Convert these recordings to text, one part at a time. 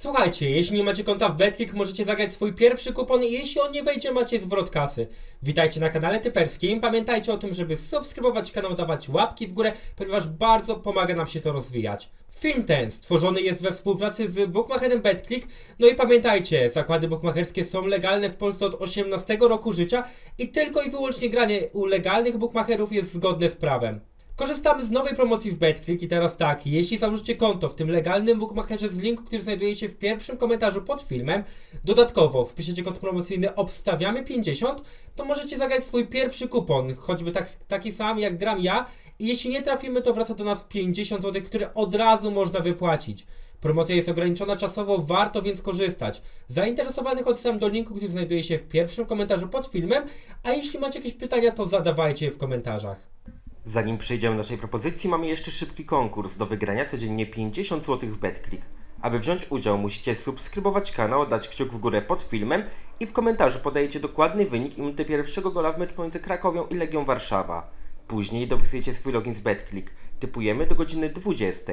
Słuchajcie, jeśli nie macie konta w Betclick, możecie zagrać swój pierwszy kupon i jeśli on nie wejdzie, macie zwrot kasy. Witajcie na kanale Typerskim. Pamiętajcie o tym, żeby subskrybować kanał, dawać łapki w górę, ponieważ bardzo pomaga nam się to rozwijać. Film ten stworzony jest we współpracy z bookmacherem Betclick. No i pamiętajcie, zakłady bookmacherskie są legalne w Polsce od 18 roku życia i tylko i wyłącznie granie u legalnych bookmacherów jest zgodne z prawem. Korzystamy z nowej promocji w BetClick i teraz tak, jeśli założycie konto w tym legalnym bookmacherze z linku, który znajduje się w pierwszym komentarzu pod filmem, dodatkowo wpiszecie kod promocyjny obstawiamy 50, to możecie zagrać swój pierwszy kupon, choćby tak, taki sam jak gram ja i jeśli nie trafimy, to wraca do nas 50 zł, które od razu można wypłacić. Promocja jest ograniczona czasowo, warto więc korzystać. Zainteresowanych odsyłam do linku, który znajduje się w pierwszym komentarzu pod filmem, a jeśli macie jakieś pytania, to zadawajcie je w komentarzach. Zanim przejdziemy do naszej propozycji, mamy jeszcze szybki konkurs do wygrania codziennie 50 zł w BetClick. Aby wziąć udział, musicie subskrybować kanał, dać kciuk w górę pod filmem i w komentarzu podajecie dokładny wynik i minutę pierwszego gola w meczu pomiędzy Krakowią i Legią Warszawa. Później dopisujecie swój login z BetClick. Typujemy do godziny 20.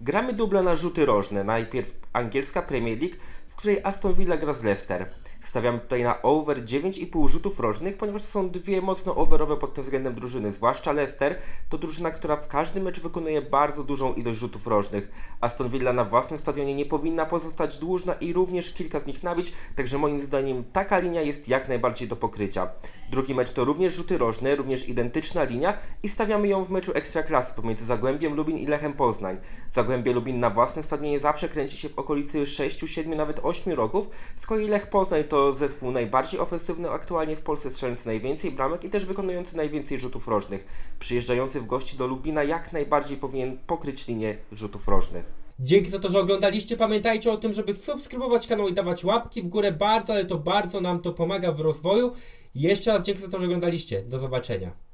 Gramy dubla na rzuty rożne. Najpierw angielska Premier League, w której Aston Villa gra z Leicester. Stawiam tutaj na over 9,5 rzutów rożnych, ponieważ to są dwie mocno overowe pod tym względem drużyny. Zwłaszcza Leicester to drużyna, która w każdym meczu wykonuje bardzo dużą ilość rzutów rożnych. Aston Villa na własnym stadionie nie powinna pozostać dłużna i również kilka z nich nabić, także moim zdaniem taka linia jest jak najbardziej do pokrycia. Drugi mecz to również rzuty rożne, również identyczna linia i stawiamy ją w meczu Ekstraklasy pomiędzy Zagłębiem Lubin i Lechem Poznań. Zagłębie Lubin na własnym stadionie zawsze kręci się w okolicy 6, 7, nawet 8 roków, z kolei Lech Poznań to zespół najbardziej ofensywny aktualnie w Polsce, strzelający najwięcej bramek i też wykonujący najwięcej rzutów rożnych. Przyjeżdżający w gości do Lubina jak najbardziej powinien pokryć linię rzutów rożnych. Dzięki za to, że oglądaliście. Pamiętajcie o tym, żeby subskrybować kanał i dawać łapki w górę. Bardzo, ale to bardzo nam to pomaga w rozwoju. Jeszcze raz dzięki za to, że oglądaliście. Do zobaczenia.